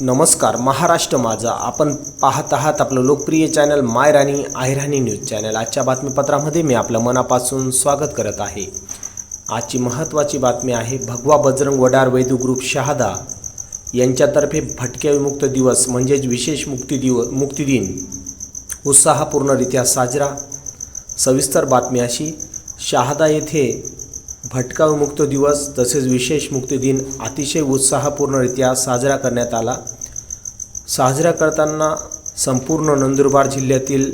नमस्कार महाराष्ट्र माझा. आपण पाहत आहात आपलं लोकप्रिय channel my Rani आयराणी news channel. आजच्या बातमीपत्रामध्ये मी आपलं मनापासून स्वागत करत आहे. आजची महत्त्वाची बातमी आहे भगवा बजरंग वडार वैदू ग्रुप शहादा यांच्यातर्फे भटक्या विमुक्त दिवस म्हणजेच विशेष मुक्ती दिव मुक्तिदिन उत्साहपूर्णरित्या साजरा. सविस्तर बातमी अशी शहादा येथे भटकाव मुक्त दिवस तसेच विशेष मुक्तिदिन अतिशय उत्साहपूर्णरित्या साजरा करण्यात आला. साजरा करताना संपूर्ण नंदुरबार जिल्ह्यातील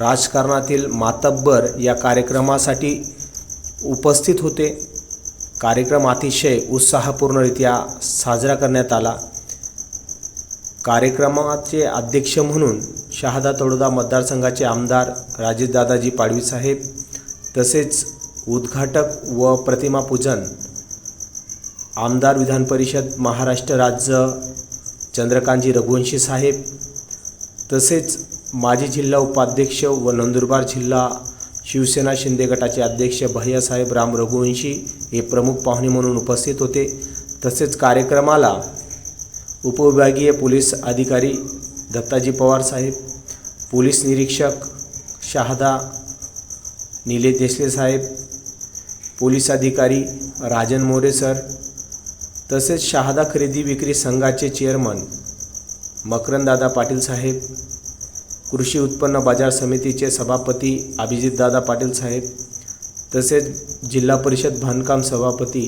राजकारणातील मातब्बर या कार्यक्रमासाठी उपस्थित होते. कार्यक्रम अतिशय उत्साहपूर्णरित्या साजरा करण्यात आला. कार्यक्रमाचे अध्यक्ष म्हणून शहादा तळोदा मतदारसंघाचे आमदार राजेशदादाजी पाडवी साहेब तसेच उद्घाटक व प्रतिमा पूजन आमदार विधान परिषद महाराष्ट्र राज्य चंद्रकांतजी रघुवंशी साहेब तसेच माजी जिल्हा उपाध्यक्ष व नंदुरबार जिल्हा शिवसेना शिंदे गटाचे अध्यक्ष भैयासाहेब राम रघुवंशी हे प्रमुख पाहुणे म्हणून उपस्थित होते. तसेच कार्यक्रमाला उपविभागीय पोलीस अधिकारी दत्ताजी पवार साहेब पोलीस निरीक्षक शहादा निलेश देसले साहेब पोलीस अधिकारी राजन मोरे सर तसेच शहादा खरेदी विक्री संघाचे चेअरमन मकरंददादा पाटील साहेब कृषी उत्पन्न बाजार समितीचे सभापती अभिजितदादा पाटील साहेब तसेच जिल्हा परिषद बांधकाम सभापती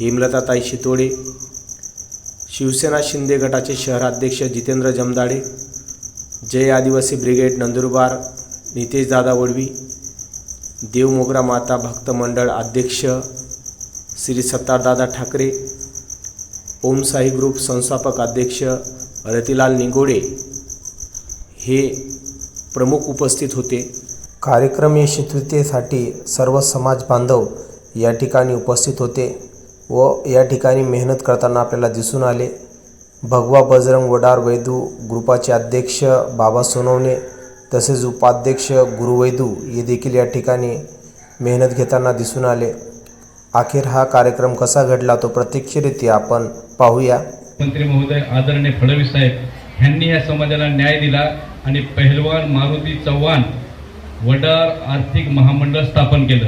हेमलताताई शितोडे शिवसेना शिंदे गटाचे शहराध्यक्ष जितेंद्र जमदाडे जय आदिवासी ब्रिगेड नंदुरबार नितेशदादा वडवी देवमोगरा माता भक्त मंडळ अध्यक्ष श्री सत्तारदादा ठाकरे ओम साई ग्रुप संस्थापक अध्यक्ष रतिलाल निगोडे हे प्रमुख उपस्थित होते. कार्यक्रम यशस्वीतेसाठी सर्व समाज बांधव या ठिकाणी उपस्थित होते व या ठिकाणी मेहनत करताना आपल्याला दिसून आले. भगवा बजरंग वडार वैदू ग्रुपाचे अध्यक्ष बाबा सोनवणे तसेच उपाध्यक्ष गुरुवैदू ये हे देखील या ठिकाणी मेहनत घेताना दिसून आले. अखेर हा कार्यक्रम कसा घडला तो प्रत्यक्षरित्या आपण पाहूया. मंत्री महोदय आदरणीय फडणवीस साहेब ह्यांनी या समाजाला न्याय दिला आणि पहिलवान मारुती चव्हाण वडार आर्थिक महामंडळ स्थापन केलं.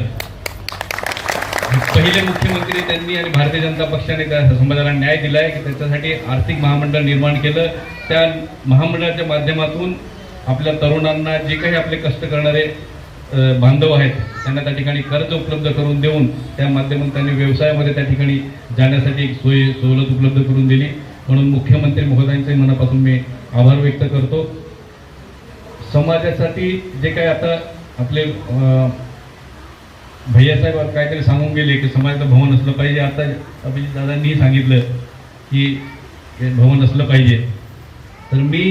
पहिले मुख्यमंत्री त्यांनी आणि भारतीय जनता पक्षाने त्या समाजाला न्याय दिलाय की त्याच्यासाठी आर्थिक महामंडळ निर्माण केलं. त्या महामंडळाच्या माध्यमातून आपल्या तरुणांना जे काही आपले कष्ट करणारे बांधव आहेत त्यांना त्या ठिकाणी कर्ज उपलब्ध करून देऊन त्या माध्यमातून त्यांनी व्यवसायामध्ये त्या ठिकाणी जाण्यासाठी एक सोय सवलत उपलब्ध करून दिली. म्हणून मुख्यमंत्री महोदयांचे मनापासून मी आभार व्यक्त करतो. समाजासाठी जे काही आता आपले भैयासाहेब काहीतरी सांगून गेले की समाजाचं भवन असलं पाहिजे. आता अभिजित दादांनी सांगितलं की हे भवन असलं पाहिजे. तर मी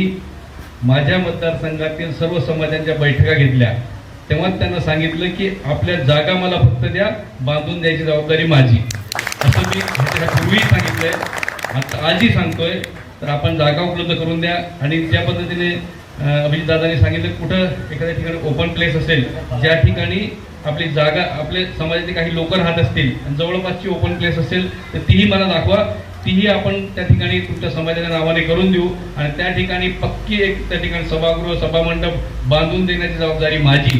माझ्या मतदारसंघातील सर्व समाजांच्या बैठका घेतल्या. तेव्हाच त्यांना सांगितलं की आपल्या जागा मला फक्त द्या बांधून द्यायची जबाबदारी माझी. असं मी ह्याच्यापूर्वीही सांगितलंय. आता आजही सांगतोय तर आपण जागा उपलब्ध करून द्या. आणि ज्या पद्धतीने अभिजितदादांनी सांगितलं कुठं एखाद्या ठिकाणी ओपन प्लेस असेल ज्या ठिकाणी आपली जागा आपले समाजाचे काही लोक राहत असतील आणि जवळपासची ओपन प्लेस असेल तर तीही मला दाखवा. तीही आपण त्या ठिकाणी तुमच्या समाजाच्या नावाने करून देऊ आणि त्या ठिकाणी पक्की एक त्या ठिकाणी सभागृह सभामंडप बांधून देण्याची जबाबदारी माझी.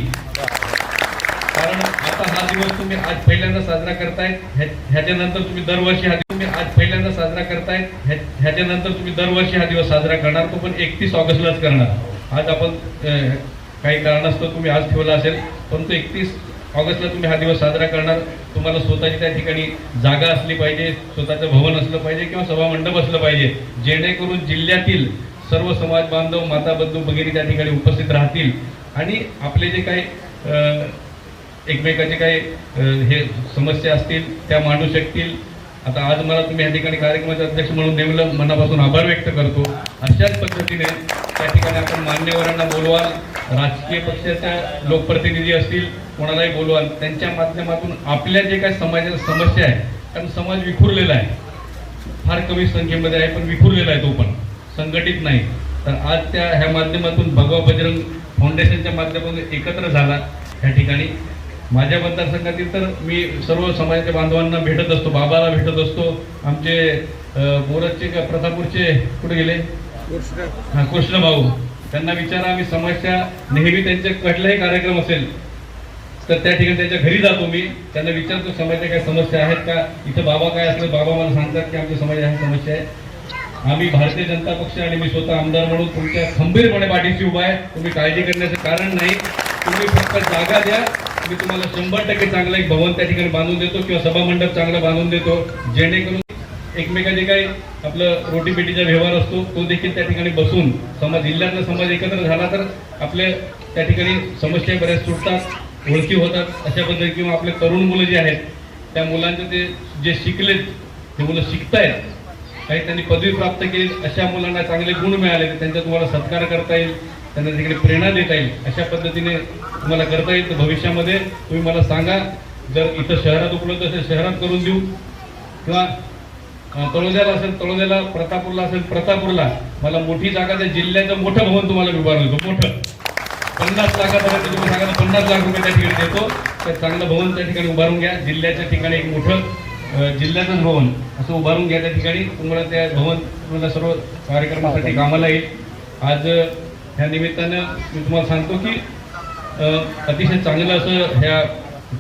कारण आता हा दिवस तुम्ही आज पहिल्यांदा साजरा करताय ह्याच्यानंतर तुम्ही दरवर्षी हा तुम्ही आज पहिल्यांदा साजरा करताय ह्याच्यानंतर तुम्ही दरवर्षी हा दिवस साजरा करणार तो पण एकतीस ऑगस्टलाच करणार. आज आपण काही कारणास्तव तुम्ही आज ठेवला असेल पण तो एकतीस ऑगस्टला तुम्ही हा दिवस साजरा करणार. तुम्हाला स्वतःची त्या ठिकाणी जागा असली पाहिजे स्वतःचं भवन असलं पाहिजे किंवा सभामंडप असलं पाहिजे. जेणेकरून जिल्ह्यातील सर्व समाज बांधव माता बंधू वगैरे त्या ठिकाणी उपस्थित राहतील. आणि आपले जे काही एकमेकाचे काही हे समस्या असतील त्या मांडू शकतील. आता आज मला तुम्ही या ठिकाणी कार्यक्रमाचे अध्यक्ष म्हणून नेमलं मनापासून आभार व्यक्त करतो. अशाच पद्धतीने त्या ठिकाणी आपण मान्यवरांना बोलवाल राजकीय पक्षाच्या लोकप्रतिनिधी असतील कोणालाही बोलवाल त्यांच्या माध्यमातून आपल्या जे काही समाजाच्या समस्या आहे कारण समाज विखुरलेला आहे. फार कमी संख्येमध्ये आहे पण विखुरलेला आहे तो पण. संघटित नाही. तर आज त्या ह्या माध्यमातून भगवा बजरंग फाउंडेशनच्या माध्यमातून एकत्र झाला. या ठिकाणी माझ्या मतदारसंघातील तर मी सर्व समाजाच्या बांधवांना भेटत असतो बाबाला भेटत असतो. आमचे अं, बोरजचे का प्रतापूरचे कुठे गेले? हा कृष्ण भाऊ. त्यांना विचारा आम्ही समस्या नेहमी त्यांचे कुठलाही कार्यक्रम असेल तर त्या ठिकाणी त्यांच्या घरी जातो मी. त्यांना विचारतो समाजाच्या काही समस्या आहेत का? इथं बाबा काय असलं बाबा मला सांगतात की आमच्या समाजात ह्या समस्या आहे. आम्ही भारतीय जनता पक्ष आणि मी स्वतः आमदार म्हणून तुमच्या खंबीरपणे पाठीशी उभा आहे. तुम्ही काळजी करण्याचं कारण नाही. तुम्ही फक्त जागा द्या. मी तुम्हाला शंभर टक्के चांगलं एक भवन त्या ठिकाणी बांधून देतो किंवा सभा मंडप बांधून देतो. जेणेकरून एकमेकांचे काही आपलं रोटीपेटीचा व्यवहार असतो तो देखील त्या ठिकाणी बसून समाज जिल्ह्यातला समाज एकत्र झाला तर आपल्या त्या ठिकाणी समस्या बऱ्याच सुटतात ओळखी होतात अशा पद्धती किंवा आपले तरुण मुलं जे आहेत त्या मुलांचे ते जे शिकलेत ते मुलं शिकतायत काही त्यांनी पदवी प्राप्त केली अशा मुलांना चांगले गुण मिळाले तर त्यांचा तुम्हाला सत्कार करता येईल त्यांना तिकडे प्रेरणा देता येईल अशा पद्धतीने तुम्हाला करता येईल तर भविष्यामध्ये तुम्ही मला सांगा जर इथं शहरात उपलब्ध असेल शहरात करून देऊ. किंवा तळोद्याला असेल तळोद्याला प्रतापूरला असेल प्रतापूरला मला मोठी जागा त्या जिल्ह्याचं मोठं भवन तुम्हाला मी उभारून देतो मोठं. पन्नास लाखापर्यंत तुम्ही सांगा पन्नास लाख रुपये त्या ठिकाणी देतो. तर चांगलं भवन त्या ठिकाणी उभारून घ्या. जिल्ह्याच्या ठिकाणी एक मोठं जिल्ह्याचंच भवन असं उभारून घ्या त्या ठिकाणी. तुम्हाला त्या भवन तुम्हाला सर्व कार्यक्रमासाठी कामाला येईल. आज ह्या निमित्तानं मी तुम्हाला सांगतो की अतिशय चांगलं असं ह्या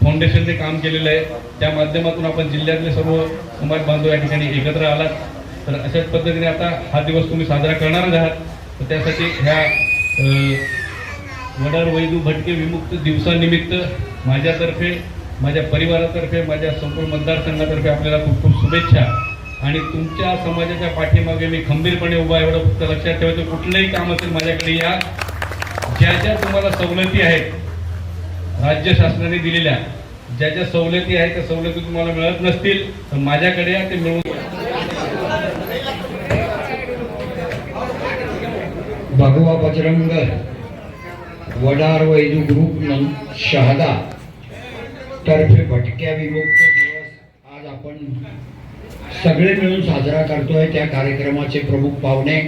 फाउंडेशनने काम केलेलं आहे. त्या माध्यमातून आपण जिल्ह्यातले सर्व समाज बांधव या ठिकाणी एकत्र आलात. तर अशाच पद्धतीने आता हा दिवस तुम्ही साजरा करणारच आहात. तर त्यासाठी ह्या वडार वैदू भटके विमुक्त दिवसानिमित्त माझ्यातर्फे माझ्या परिवारातर्फे माझ्या संपूर्ण मतदारसंघातर्फे आपल्याला खूप खूप शुभेच्छा. आणि तुमच्या समाजाच्या पाठीमागे मी खंबीरपणे उभा एवढं फक्त लक्षात ठेवायचं. कुठलंही काम असेल माझ्याकडे या. ज्या ज्या तुम्हाला सवलती आहेत राज्य शासनाने दिलेल्या ज्या ज्या सवलती आहेत त्या सवलती तुम्हाला मिळत नसतील तर माझ्याकडे ते मिळवून भगवा बजरंग वडार वैदू ग्रुप शहादा. तर्फे भटक्या विमुक्त दिवस आज आपण सगळे मिळून साजरा करतोय त्या कार्यक्रमाचे प्रमुख पाहुणे.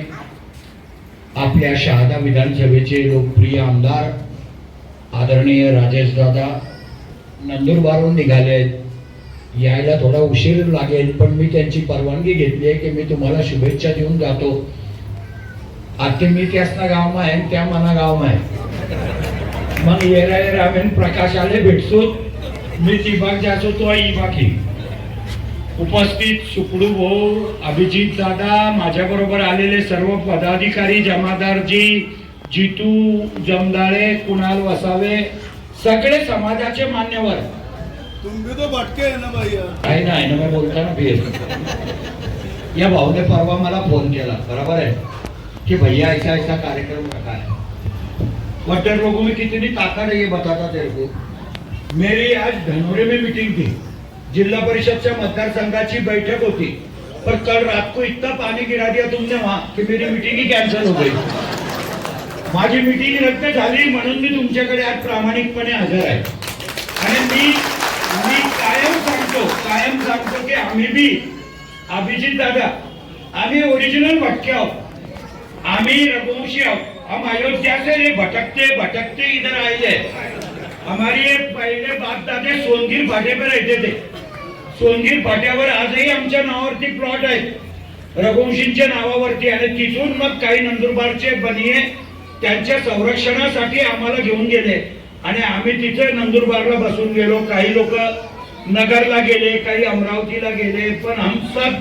आपल्या शहादा विधानसभेचे लोकप्रिय आमदार आदरणीय राजेश दादा नंदुरबारहून निघाले आहेत. यायला थोडा उशीर लागेल पण मी त्यांची परवानगी घेतली आहे की मी तुम्हाला शुभेच्छा देऊन जातो. आता मी त्यासना गाव आहे त्या मना गाव आहे. मग येरा येरा प्रकाशाले प्रकाश आले ती मी तिबाग जासो तो बाकी उपस्थित सुकडू भाऊ अभिजित दादा माझ्या बरोबर आलेले सर्व पदाधिकारी जमादारजी जितू जमदाळे कुणाल वसावे सगळे समाजाचे मान्यवर. तुम भी तो भटके ना भैया काही नाही ना मी बोलताना फिर या भाऊने परवा मला फोन केला बरोबर है कि भैया ऐसा ऐसा कार्यक्रम रखा है. वटर लोगों में कितनी ताकत है ये बताता तेरे को. मेरी आज धनोरे में मीटिंग थी. जिल्हा परिषदच्या मतदारसंघाची बैठक होती. पर कल रात को इतना पानी गिरा दिया तुमने वहां की मेरी मीटिंग ही कॅन्सल हो गई. माझी मीटिंग रद्द झाली म्हणून मी तुमच्याकडे आज प्रामाणिकपणे हजर आहे. आणि मी मी कायम सांगतो कायम सांगतो की आम्ही बी अभिजित दादा आम्ही ओरिजिनल भटके आहोत. आम्ही रघुवंशी आहोत. हम अयोध्या से ये भटकते भटकते इधर आए हैं हमारे पहले बाप दादे सोनगीर फाटे पे रहते थे. सोनगीर फाट्यावर आजही आमच्या नावावरती प्लॉट आहेत रघुवंशींच्या नावावरती आणि तिथून मग काही नंदुरबारचे बनिये त्यांच्या संरक्षणासाठी आम्हाला घेऊन गेले. आणि आम्ही तिथे नंदुरबारला बसून गेलो. काही लोक नगरला गेले काही अमरावतीला गेले. पण हम सब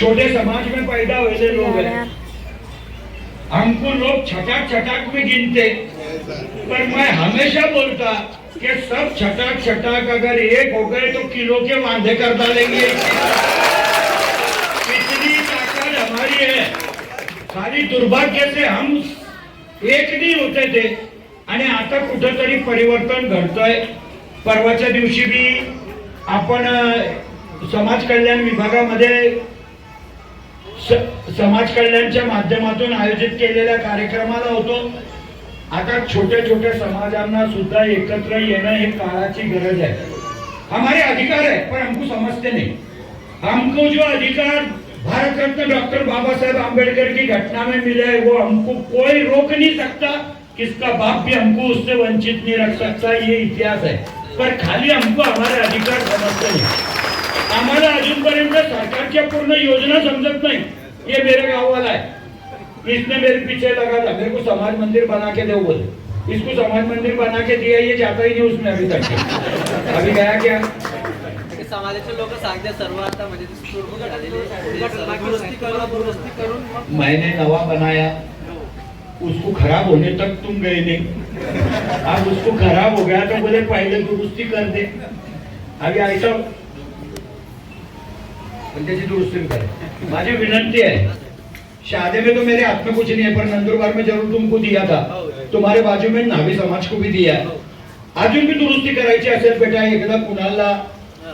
छोटे समाज में पैदा हुए लोग हैं हमको लोग छटाक छटाक में गिनते. पर मैं हमेशा बोलता कि सब छटाक छटाक अगर एक हो गए तो किलो के वांधे कर डालेंगे। इतनी ताकत हमारी है। सारी दुर्भाग्य से हम एक नहीं होते थे। आणि आता कुठंतरी परिवर्तन घडतंय। परवाच्या दिवशी बी आपण समाज कल्याण विभागामध्ये स- समाज कल्याणच्या माध्यमातून आयोजित केलेल्या कार्यक्रमाला होतो. आता छोट्या छोट्या समाजांना सुद्धा एकत्र येणं हे काळाची गरज आहे. हमारे अधिकार है पर हमको समझते नहीं. हमको जो अधिकार भारत रत्न डॉक्टर बाबा साहेब आम्बेडकर की घटना में मिले हैं वो हमको कोई रोक नहीं सकता किसका बाप भी हमको उससे वंचित नहीं रख सकता ये इतिहास है. पर खाली हमको हमारे अधिकार समझते नहीं. आम्हाला अजूनपर्यंत सरकारच्या पूर्ण योजना समजत नाही. ये मेरे गाववाला आहे. है इसने मेरे पीछे लगा था। मेरे को समाज मंदिर बना के दो बोले। इसको समाज मंदिर बना के दिया ये जाता ही नहीं उसमें अभी तक। अभी गया क्या? ते समाजाचे लोक सांगते सर्व आता म्हणजे मग मैंने नवा बनाया। उसको खराब होने तक तुम गए नहीं। अब उसको खराब हो गया तो बोले पहले दुरुस्ती कर दे। अभी ऐसा पण त्याची दुरुस्ती करे माझी विनंती है शादी में तो मेरे हाथ में कुछ नहीं है पर नंदुरबार में जरूर तुमको दिया था। तुम्हारे बाजू में नावी समाज को भी दिया अजून भी दुरुस्ती करायची असेल बेटा एकदा कुणाला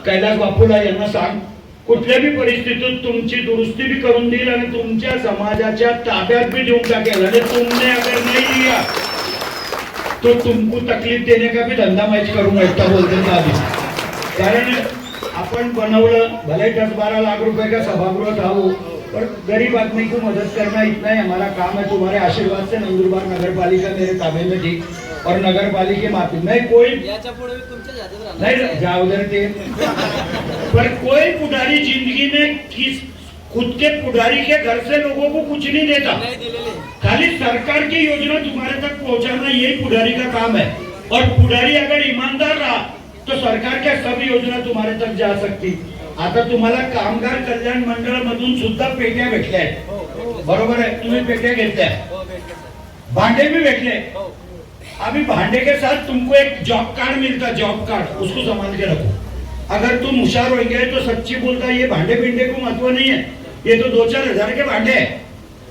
कैलास बापूला यांना सांग। कुठल्या बी परिस्थितीत तुमची दुरुस्ती भी करून देईल आणि तुमच्या समाजाच्या ताब्यात भी देऊन टाकेल आणि तुमने अगर नाही दिया तो तुमको तकलीफ देने का भी धंदा मैच करून इतना बोलते आधी? कारण आपण बनवलं भले दस बारा लाख रुपये का सभागृहात था पर गरीब आदमी को मदद करना इतना ही हमारा काम है तुम्हारे आशीर्वाद से नंदुरबार नगर पालिका मेरे ताबे में थी. और नगर पालिका माफ़ी कोई मी राहणार नहीं जाओ उधर के पर कोई पुजारी ज़िंदगी में किस खुद के पुजारी के घर से लोगों को कुछ नहीं देता। खाली सरकार की योजना तुम्हारे तक पहुंचाना यही पुजारी का काम है। और पुजारी अगर ईमानदार रहा तो सरकार के सब योजना तुम्हारे तक जा सकती। आता तुम्हाला कामगार कल्याण मंडळ मधून सुद्धा पेट्या भेटल्या आहेत बरोबर आहे? तुम्ही पेट्या घेतल्या. भांडे भी भेटले. अभी भांडे के साथ तुमको एक जॉब कार्ड मिलता जॉब कार्ड उसको संभाल के रखो. अगर तुम होशियार हो गए तो सच्ची बोलता ये भांडे भिंडे को महत्त्व नहीं है। ये तो दो चार हजार के भांडे है।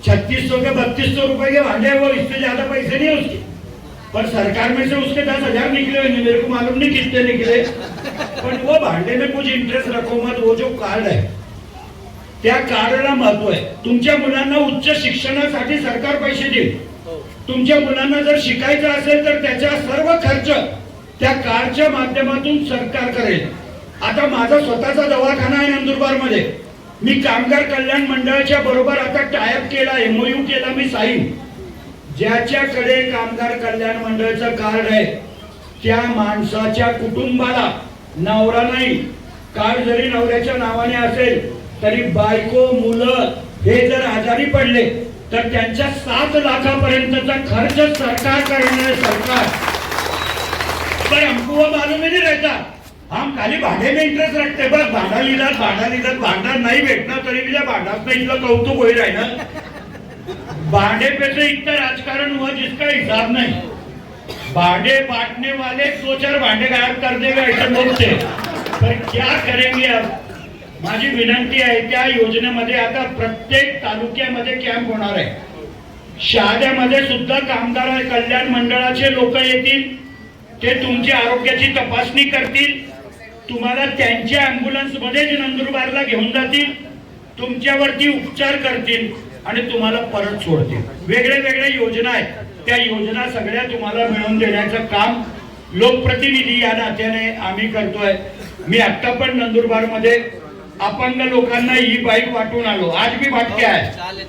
छत्तीस सौ के बत्तीस सौ रुपए के भांडे हैं वो इससे ज्यादा पैसे नहीं है उसके. पर सरकार में से उसके दस हजार निकले हुए मेरे को मालूम नहीं कितने निकले पण वो भांडे में कुछ इंटरेस्ट रखो मत वो जो कार्ड है त्या कार्डला महत्त्व आहे. तुमच्या मुलांना उच्च शिक्षणासाठी सरकार पैसे देईल. तुमच्या मुलांना जर शिकायचं असेल तर त्याचा सर्व खर्च त्या कार्डच्या माध्यमातून सरकार करेल. आता माझा स्वतःचा दवाखाना आहे नंदुरबारमध्ये मी कामगार कल्याण मंडळाच्या बरोबर आता टायअप केला एमओयू केला मी साईन ज्याच्याकडे कामगार कल्याण मंडळाचं कार्ड आहे त्या माणसाच्या कुटुंबाला नवरा नाही. कार्ड जरी नवऱ्याच्या नावाने असेल तरी बायको मुलं हे जर आजारी पडले तर त्यांच्या सात लाखापर्यंतचा खर्च सरकार करणार सरकार. पर हमको वो मालूम ही नहीं रहता. हम खाली भाडे में इंटरेस्ट रखते. बस भाडा लिहिलात भाडा लिहिलात भांडा नाही भेटणार तरी तुझ्या त्या भांडात इथलं कौतुक होईल आहे ना. भांडे पे तो इतना राजकारण हुआ जिसका हिसाब नहीं. भांडे बांटने वाले दो चार भांडे गायब कर देगा ऐसे बोलते पर क्या करेंगे अब? माझी विनंती आहे त्या योजनेमध्ये आता प्रत्येक तालुक्यामध्ये कॅम्प होणार आहे. शहाद्यामध्ये सुद्धा कामगार कल्याण मंडळाचे लोक येतील. ते तुमची आरोग्याची तपासणी करतील. तुम्हाला त्यांच्या अँब्युलन्समध्येच नंदुरबारला घेऊन जातील. तुमच्यावरती उपचार करतील. आणि तुम्हाला परत सोडतील. वेगळ्या वेगळ्या योजना आहेत. त्या योजना सगळ्या तुम्हाला मिळवून देण्याचं काम लोकप्रतिनिधी या नात्याने आम्ही करतोय. मी आता पण नंदुरबारमध्ये अपंग लोकांना ही बाईक वाटून आलो. आज भी वाटके आहे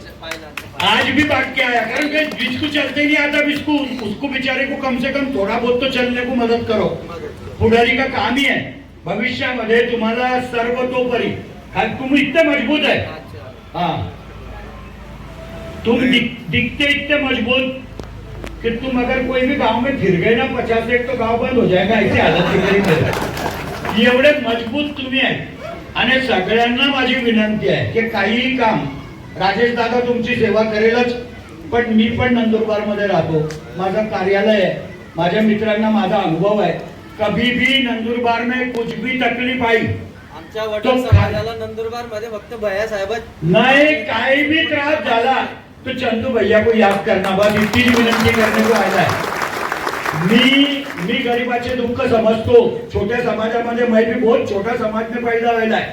आज भी बात क्या आया कारण कि जिसको चलते नहीं आता बिस्कू. उसको बेचारे को कम से कम थोड़ा बहुत तो चलने को मदद करो. पुढारी का काम ही है भविष्यामध्ये तुम्हाला सर्वतोपरी. कारण तुम इतने मजबूत है अच्छा. हाँ. तुम दिख, दिखते इतने मजबूत कि तुम अगर कोई भी गांव में फिर गए ना पचास एक तो गांव बंद हो जाएगा ऐसी हालत है. एवढे मजबूत तुम्ही आहे आणि सगळ्यांना माझी विनंती आहे की काहीही काम राजेश दादा तुमची सेवा करेलच पण मी पण नंदुरबारमध्ये राहतो. माझं कार्यालय आहे. माझ्या मित्रांना माझा अनुभव आहे. कभी भी नंदुरबार में कुछ भी तकलीफ आई आमच्या वडील समाजाला नंदुरबारमध्ये फक्त भया साहेबच नहीं काही भी त्रास झाला तो चंदू भैया को याद करना बस इतनी विनंती करने को आया है। मी मी गरीबाचे दुःख समजतो. छोट्या समाजामध्ये मैं भी बहुत छोटा समाज में पैदा व्हायला है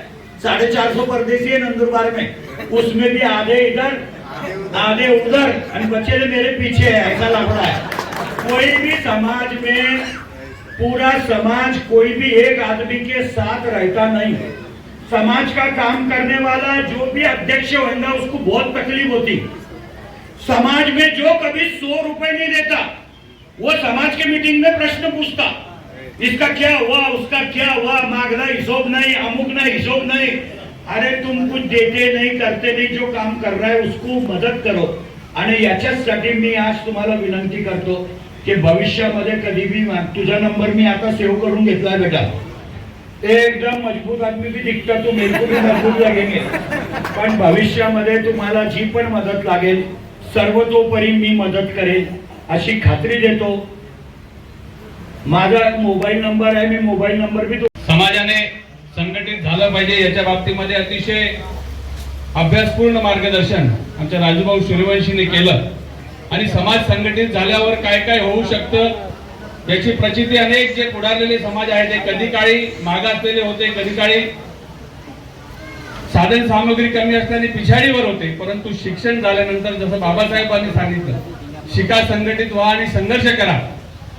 साढ़े चार सौ परदेसी है नंदुरबार में. उसमें भी आधे इधर आधे उधर और बच्चे मेरे पीछे है ऐसा लग रहा है कोई भी समाज में पूरा समाज कोई भी एक आदमी के साथ रहता नहीं समाज का काम करने वाला जो भी अध्यक्ष होगा उसको बहुत तकलीफ होती। समाज में जो कभी सौ रुपए नहीं देता वो समाज के मीटिंग में प्रश्न पूछता इसका क्या हुआ उसका क्या हुआ मांगना हिशोब नहीं अमुक नहीं हिशोब नहीं। अरे तुम कुछ देते नहीं करते नहीं जो काम कर रहा है उसको मदत करो। आणि याच्याचसाठी मी आज तुम्हाला विनंती करतो की भविष्यामध्ये कधी मी तुझा नंबर मी आता सेव्ह करून घेतलाय बेटा. एकदम मजबूत आदमी भी दिखता तू मेरपूर मजबूत लागेल पण भविष्यामध्ये तुम्हाला जी पण मदत लागेल सर्वतोपरी मी मदत करेन अशी खात्री देतो. माझा मोबाईल नंबर आहे मी मोबाईल नंबर बी समाजाने संघटित झालं पाहिजे याच्या बाबतीमध्ये अतिशय अभ्यासपूर्ण मार्गदर्शन आमच्या राजूभाऊ सूर्यवंशीने केलं. आणि समाज संघटित झाल्यावर काय काय होऊ शकतं याची प्रचिती अनेक जे पुढारलेले समाज आहेत ते कधी काळी मागासलेले होते कधी काळी साधन सामग्री कमी असल्याने पिछाडीवर होते परंतु शिक्षण झाल्यानंतर जसं बाबासाहेबांनी सांगितलं शिका संघटित व्हा आणि संघर्ष करा.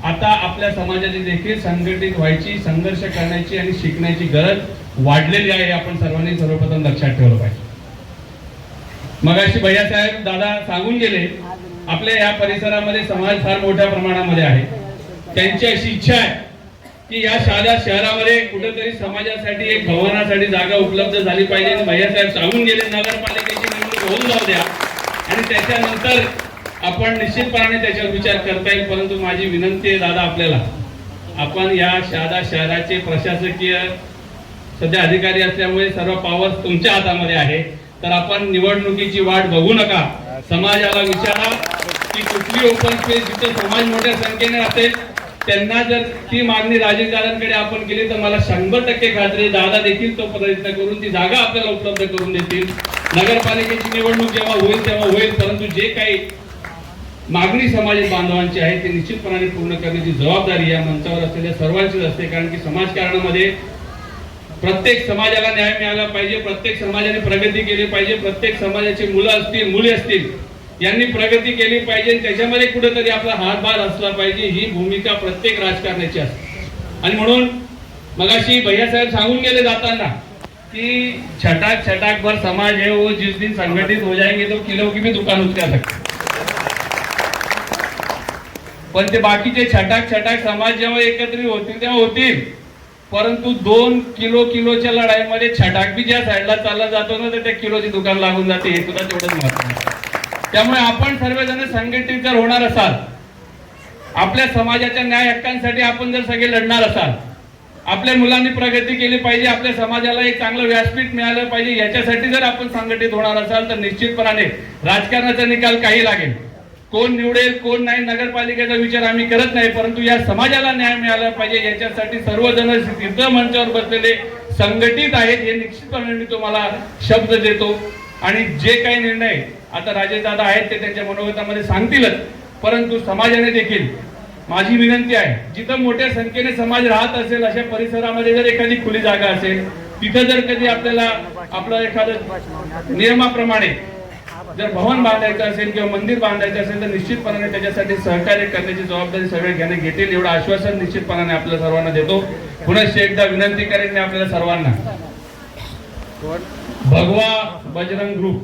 आता आपल्या समाजाची देखील संघटित व्हायची संघर्ष करण्याची आणि शिकण्याची गरज वाढलेली आहे आपण सर्वांनी सर्वप्रथम लक्षात ठेवलं पाहिजे. मग अशी भैयासाहेब दादा सांगून गेले आपल्या या परिसरामध्ये समाज फार मोठ्या प्रमाणामध्ये आहे. त्यांची अशी इच्छा आहे की या शाळा शहरामध्ये कुठेतरी समाजासाठी एक भवनासाठी जागा उपलब्ध झाली पाहिजे. आणि भैयासाहेब सांगून गेले नगरपालिकेची निवडणूक होऊन जाऊ द्या. आणि त्याच्यानंतर आपण निश्चितपणाने त्याच्यावर विचार करता येईल. परंतु माझी विनंती आहे दादा आपल्याला आपण या शहादा शहराचे प्रशासकीय सध्या अधिकारी असल्यामुळे सर्व पॉवर तुमच्या हातामध्ये आहे. तर आपण निवडणुकीची वाट बघू नका. समाजाला विचारा की कुठली ओपन स्पेस जिथे समाज मोठ्या संख्येने असेल त्यांना जर ती मागणी राजकारणाकडे आपण केली तर मला शंभर टक्के खात्री दादा देखील तो प्रयत्न करून ती जागा आपल्याला उपलब्ध करून देतील. नगरपालिकेची निवडणूक जेव्हा होईल तेव्हा होईल परंतु जे काही मागणी समाज बांधवांची आहे ती निश्चितपणाने पूर्ण करण्याची जबाबदारी या मंचावर असलेल्या सर्वांचीच असते कारण की समाजकारणामध्ये प्रत्येक समाजाला न्याय मिळाला पाहिजे प्रत्येक समाजाने प्रगती केली पाहिजे प्रत्येक समाजाची मुलं असतील मुली असतील यांनी प्रगती केली पाहिजे. त्याच्यामध्ये कुठेतरी आपला हातभार असला पाहिजे. ही भूमिका प्रत्येक राजकारण्याची असते. आणि म्हणून मगाशी भैयासाहेब सांगून गेले जाताना की छटाक छटाक भर समाज है वो हो, जिस दिन संघटित हो जाएंगे तो किलो की भी दुकान उचल्या सकते पण ते बाकीचे छटाक छटाक समाज जेव्हा एकत्रित होतील तेव्हा होतील. परंतु दोन किलो किलोच्या लढाईमध्ये छटाक बी ज्या साईडला चालला जातो ना तर त्या किलोची दुकान लागून जाते. हे सुद्धा तेवढंच महत्वाचं आहे. त्यामुळे आपण सर्वजण संघटित जर होणार असाल. आपल्या समाजाच्या न्याय हक्कांसाठी आपण जर सगळे लढणार असाल आपल्या मुलांनी प्रगती केली पाहिजे आपल्या समाजाला एक चांगलं व्यासपीठ मिळालं पाहिजे याच्यासाठी जर आपण संघटित होणार असाल तर निश्चितपणाने राजकारणाचा निकाल काही लागेल. कोण निवडेल कोण नाही नगरपालिकेचा विचार आम्ही करत नाही परंतु या समाजाला न्याय मिळाला पाहिजे याच्यासाठी सर्वजण तिथं मंचावर बसलेले संघटित आहेत हे निश्चितपणे मी तुम्हाला शब्द देतो. आणि जे काही निर्णय आता राजेदादा आहेत ते त्यांच्या मनोगतामध्ये सांगतीलच. परंतु समाजाने देखील माझी विनंती आहे जिथं मोठ्या संख्येने समाज राहत असेल अशा परिसरामध्ये जर एखादी खुली जागा असेल तिथं जर कधी आपल्याला आपलं एखादं नियमाप्रमाणे जर भवन बांधायचं असेल किंवा मंदिर बांधायचं असेल तर निश्चितपणाने त्याच्यासाठी सहकार्य करण्याची जबाबदारी सगळे घेणे घेतील. एवढं आश्वासन निश्चितपणाने आपल्या सर्वांना देतो. पुन्हा एकदा विनंती करेन मी आपल्या सर्वांना. भगवा बजरंग ग्रुप.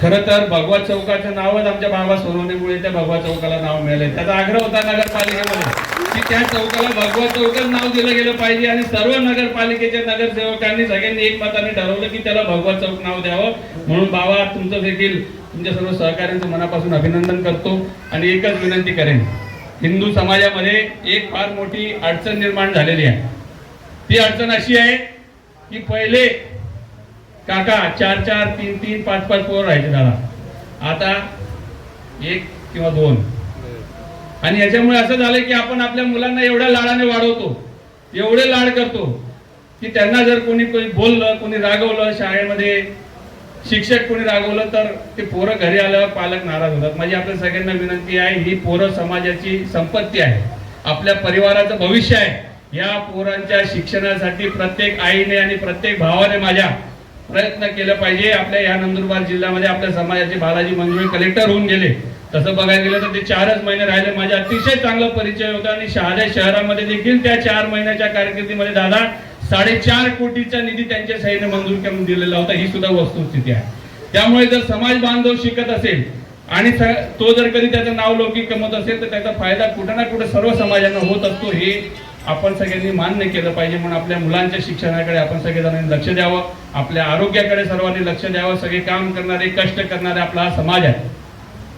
खर तर भगवा चौकाचं नावच आमच्या बाबा सोनवणेमुळे त्या भगवा चौकाला नाव मिळाले त्याचा आग्रह होता नगरपालिकेमध्ये की त्या चौकाला भगवा चौकच नाव दिलं गेलं पाहिजे आणि सर्व नगरपालिकेच्या नगरसेवकांनी सगळ्यांनी एकमताने ठरवलं की त्याला भगवा चौक नाव द्यावं. म्हणून बाबा तुमचं देखील तुमच्या सर्व सहकार्यांचं मनापासून अभिनंदन करतो आणि एकच विनंती करेन. हिंदू समाजामध्ये एक फार मोठी अडचण निर्माण झालेली आहे. ती अडचण अशी आहे की पहिले काका चार चार तीन तीन पाच पाच पोर राहायचे दादा. आता एक किंवा दोन. आणि याच्यामुळे असं झालं की आपण आपल्या मुलांना एवढ्या लाडाने वाढवतो एवढे लाड करतो की त्यांना जर कोणी कोणी बोललं कोणी रागवलं शाळेमध्ये शिक्षक कोणी रागवलं तर ते पोरं घरी आलं पालक नाराज होतात. माझी आपल्या सगळ्यांना विनंती आहे ही पोरं समाजाची संपत्ती आहे. आपल्या परिवाराचं भविष्य आहे. या पोरांच्या शिक्षणासाठी प्रत्येक आईने आणि प्रत्येक भावाने माझ्या प्रयत्न केलं पाहिजे. आपल्या या नंदुरबार जिल्ह्यामध्ये आपल्या समाजाचे बालाजी मंजुळे कलेक्टर होऊन गेले. तसं बघायला गेलं तर ते चारच महिने राहिले. माझा अतिशय चांगला परिचय होता आणि शहादा शहरामध्ये देखील त्या चार महिन्याच्या कारकिर्दीमध्ये दादा साडेचार कोटीचा निधी त्यांच्या सहीने मंजूर करून दिलेला होता. ही सुद्धा वस्तुस्थिती आहे. त्यामुळे जर समाज बांधव शिकत असेल आणि तो जर कधी त्याचं नाव लौकिक कमवत असेल तर त्याचा फायदा कुठं ना कुठं सर्व समाजांना होत असतो. हे आपण सगळ्यांनी मान्य केलं पाहिजे म्हणून आपल्या मुलांच्या शिक्षणाकडे आपण सगळेजणांनी लक्ष द्यावं. आपल्या आरोग्याकडे सर्वांनी लक्ष द्यावं. सगळे काम करणारे कष्ट करणारे आपला हा समाज आहे.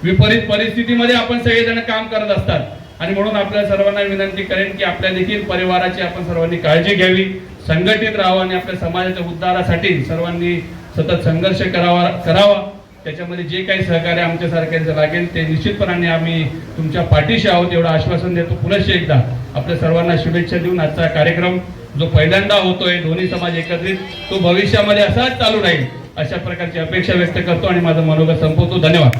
विपरीत परिस्थितीमध्ये आपण सगळेजण काम करत असतात. आणि म्हणून आपल्या सर्वांना विनंती करेन की आपल्या देखील परिवाराची आपण सर्वांनी काळजी घ्यावी. संघटित राहावं आणि आपल्या समाजाच्या उद्धारासाठी सर्वांनी सतत संघर्ष करावा करावा. त्याच्यामध्ये जे काही सहकार्य आमच्या सारख्यांचं लागेल ते निश्चितपणाने आम्ही तुमच्या पाठीशी आहोत एवढं आश्वासन देतो. पुनश्च एकदा आपल्या सर्वांना शुभेच्छा देऊन आजचा कार्यक्रम जो पहिल्यांदा होतोय दोन्ही समाज एकत्रित तो भविष्यामध्ये असाच चालू राहील अशा प्रकारची अपेक्षा व्यक्त करतो आणि माझं मनोगत संपवतो. धन्यवाद.